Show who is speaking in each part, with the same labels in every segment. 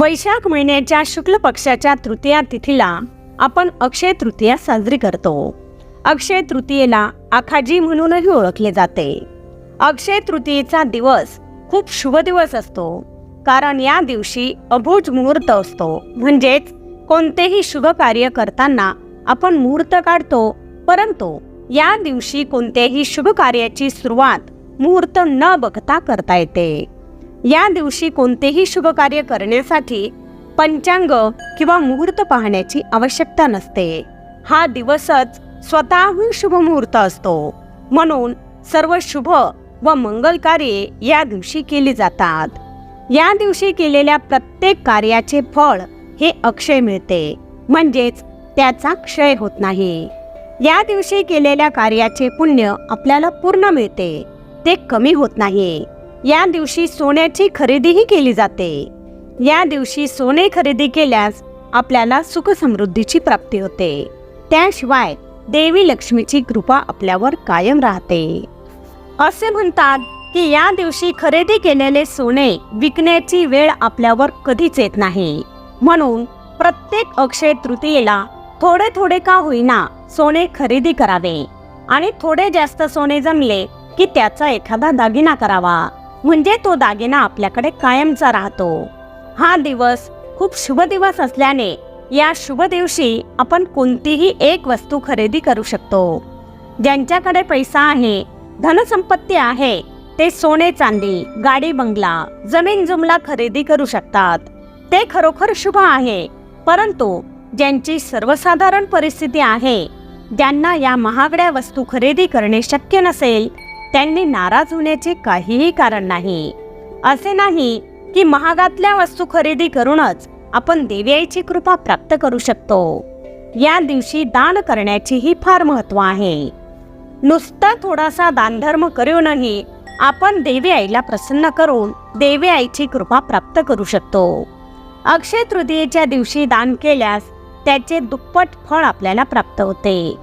Speaker 1: वैशाख महिन्याच्या शुक्ल पक्षाच्या तृतीया तिथीला आपण अक्षय तृतीया साजरी करतो. अक्षय तृतीयेला आखाजी म्हणूनही ओळखले जाते. अक्षय तृतीयेचा दिवस खूप शुभ दिवस असतो. कारण या दिवशी अभुज मुहूर्त असतो. म्हणजेच कोणतेही शुभ कार्य करताना आपण मुहूर्त काढतो. परंतु या दिवशी कोणत्याही शुभ कार्याची सुरुवात मुहूर्त न बघता करता येते. या दिवशी कोणतेही शुभ कार्य करण्यासाठी पंचांग किंवा मुहूर्त पाहण्याची आवश्यकता नसते. हा दिवसच स्वतःहून शुभ मुहूर्त असतो. म्हणून सर्व शुभ व मंगल कार्ये या दिवशी केली जातात. या दिवशी केलेल्या प्रत्येक कार्याचे फळ हे अक्षय मिळते. म्हणजेच त्याचा क्षय होत नाही. या दिवशी केलेल्या कार्याचे पुण्य आपल्याला पूर्ण मिळते. ते कमी होत नाही. या दिवशी सोन्याची खरेदीही केली जाते. या दिवशी सोने खरेदी केल्यास आपल्याला सुख समृद्धीची प्राप्ती होते. त्याशिवाय देवी लक्ष्मीची कृपा आपल्यावर कायम राहते. असे म्हणतात की या दिवशी खरेदी केलेले सोने विकण्याची वेळ आपल्यावर कधीच येत नाही. म्हणून प्रत्येक अक्षय तृतीयेला थोडे थोडे का होईना सोने खरेदी करावे आणि थोडे जास्त सोने जमले की त्याचा एखादा दागिना करावा. म्हणजे तो दागिना आपल्याकडे कायमचा राहतो. हा दिवस खूप शुभ दिवस असल्याने या शुभ दिवशी आपण कोणतीही एक वस्तू खरेदी करू शकतो. ज्यांच्याकडे पैसा आहे धनसंपत्ती आहे ते सोने चांदी गाडी बंगला जमीन जुमला खरेदी करू शकतात. ते खरोखर शुभ आहे परंतु ज्यांची सर्वसाधारण परिस्थिती आहे ज्यांना या महागड्या वस्तू खरेदी करणे शक्य नसेल त्यांनी नाराज होण्याचे काहीही कारण नाही. असे नाही की महागातल्या वस्तू खरेदी करूनच आपण देवीआईची कृपा प्राप्त करू शकतो. या दिवशी दान करण्याचेही फार महत्त्व आहे. नुसता थोडासा दानधर्म करूनही आपण देवी आईला प्रसन्न करून देवी आईची कृपा प्राप्त करू शकतो. अक्षय तृतीयेच्या दिवशी दान केल्यास त्याचे दुप्पट फळ आपल्याला प्राप्त होते.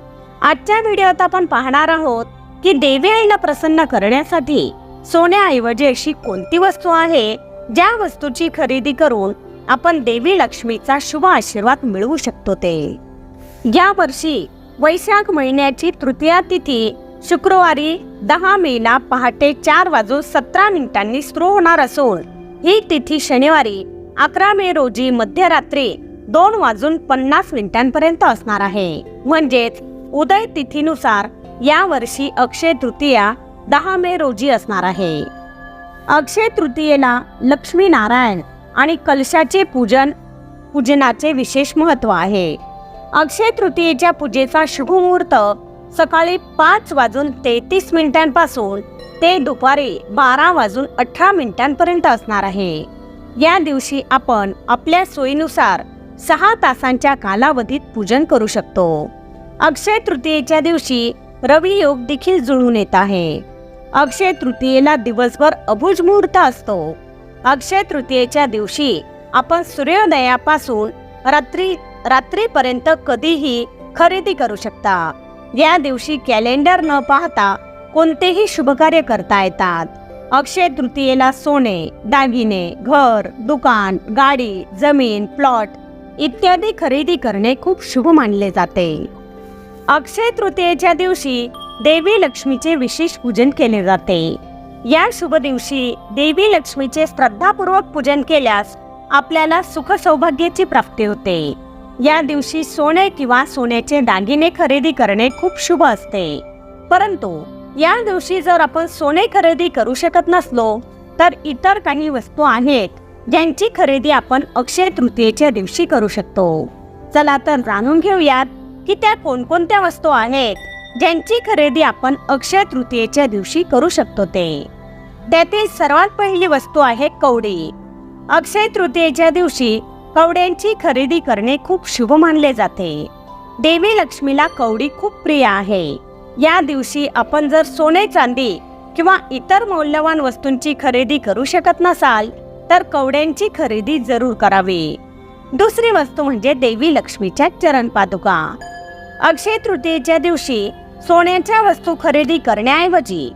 Speaker 1: आजच्या व्हिडिओत आपण पाहणार आहोत की देवी आईला प्रसन्न करण्यासाठी सोन्याऐवजी अशी कोणती वस्तू आहे? ज्या वस्तूची खरेदी करून आपण देवी लक्ष्मीचा शुभ आशीर्वाद मिळवू शकतो ते. या वर्षी वैशाख महिन्याची तृतीया तिथी शुक्रवारी दहा मेला पहाटे चार वाजून सतरा मिनिटांनी सुरू होणार असून ही तिथी शनिवारी अकरा मे रोजी मध्यरात्री दोन वाजून पन्नास मिनिटांपर्यंत असणार आहे. म्हणजेच उदय तिथीनुसार या वर्षी अक्षय तृतीया दहा मे रोजी असणार आहे. अक्षय तृतीयेला लक्ष्मी नारायण आणि कलशाचे पूजन पूजनाचे विशेष महत्त्व आहे. अक्षय तृतीयेच्या पूजेचा शुभ मुहूर्त सकाळी पाच वाजून तेहतीस मिनिटांपासून ते दुपारी बारा वाजून अठरा मिनिटांपर्यंत असणार आहे. या दिवशी आपण आपल्या सोयीनुसार सहा तासांच्या कालावधीत पूजन करू शकतो. अक्षय तृतीयेच्या दिवशी रवियोग देखील जुळून येत आहे. अक्षय तृतीयेला दिवसभर अभुज मुहूर्त असतो. अक्षय तृतीयेच्या दिवशी आपण सूर्योदयापासून रात्री रात्रीपर्यंत कधीही खरेदी करू शकता. या दिवशी कॅलेंडर न पाहता कोणतेही शुभकार्य करता येतात. अक्षय तृतीयेला सोने दागिने घर दुकान गाडी जमीन प्लॉट इत्यादी खरेदी करणे खूप शुभ मानले जाते. अक्षय तृतीयेच्या दिवशी देवी लक्ष्मीचे विशेष पूजन केले जाते. या शुभ दिवशी देवी लक्ष्मीचे श्रद्धापूर्वक पूजन केल्यास आपल्याला सुख सौभाग्याची प्राप्ती होते. या दिवशी सोने किंवा सोन्याचे दागिने खरेदी करणे खूप शुभ असते. परंतु या दिवशी जर आपण सोने खरेदी करू शकत नसलो तर इतर काही वस्तू आहेत ज्यांची खरेदी आपण अक्षय तृतीयेच्या दिवशी करू शकतो. चला तर जाणून घेऊयात की त्या कोणकोणत्या वस्तू आहेत ज्यांची खरेदी आपण अक्षय तृतीयेच्या दिवशी करू शकतो ते. त्यातील सर्वात पहिली वस्तू आहे कवडी. अक्षय तृतीयेच्या दिवशी कवड्यांची खरेदी करणे खूप शुभ मानले जाते. देवी लक्ष्मीला कवडी खूप प्रिय आहे. या दिवशी आपण जर सोने चांदी किंवा इतर मौल्यवान वस्तूंची खरेदी करू शकत नसाल तर कवड्यांची खरेदी जरूर करावी. दुसरी वस्तू म्हणजे देवी लक्ष्मीच्या चरण पादुका. अक्षय तृतीयेच्या दिवशी सोन्याच्या वस्तू खरेदी करण्याऐवजी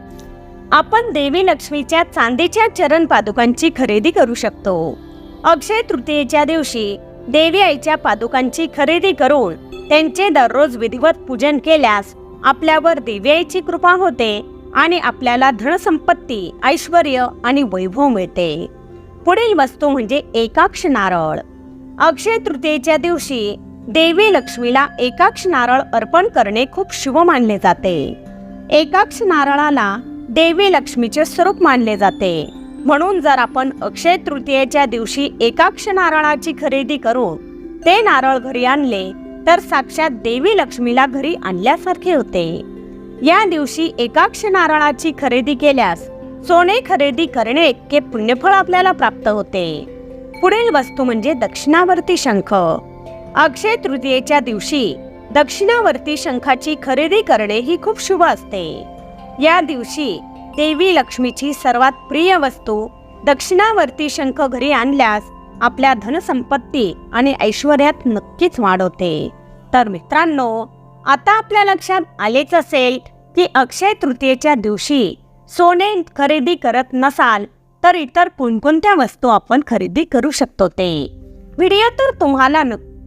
Speaker 1: आपण देवी लक्ष्मीच्या चांदीच्या चरण पादुकांची खरेदी करू शकतो. अक्षय तृतीयेच्या दिवशी देवी आईच्या पादुकांची खरेदी करून त्यांचे दररोज विधिवत पूजन केल्यास आपल्यावर देवी आईची कृपा होते आणि आपल्याला धनसंपत्ती ऐश्वर आणि वैभव मिळते. पुढील वस्तू म्हणजे एकाक्ष नारळ. अक्षय तृतीयेच्या दिवशी देवी लक्ष्मीला एकाक्ष नारळ अर्पण करणे खूप शुभ मानले जाते. एकाक्ष नारळाला देवी लक्ष्मीचे स्वरूप मानले जाते. म्हणून जर आपण अक्षय तृतीयेच्या दिवशी एकाक्ष नारळाची खरेदी करून ते नारळ घरी आणले तर साक्षात देवी लक्ष्मीला घरी आणल्यासारखे होते. या दिवशी एकाक्ष नारळाची खरेदी केल्यास सोने खरेदी करणे इतके पुण्यफळ आपल्याला प्राप्त होते. पुढील वस्तू म्हणजे दक्षिणावर्ती शंख. अक्षय तृतीयेच्या दिवशी दक्षिणावर्ती शंखाची खरेदी करणे ही खूप शुभ असते. या दिवशी देवी लक्ष्मीची सर्वात प्रिय वस्तू दक्षिणावर्ती शंख घरी आणल्यास आपल्या धनसंपत्ती आणि ऐश्वर्यात नक्कीच वाढ होते. तर मित्रांनो आता आपल्या लक्षात आलेच असेल की अक्षय तृतीयेच्या दिवशी सोने खरेदी करत नसाल तर इतर कोणकोणत्या वस्तू आपण खरेदी करू शकतो ते. व्हिडिओ तर तुम्हाला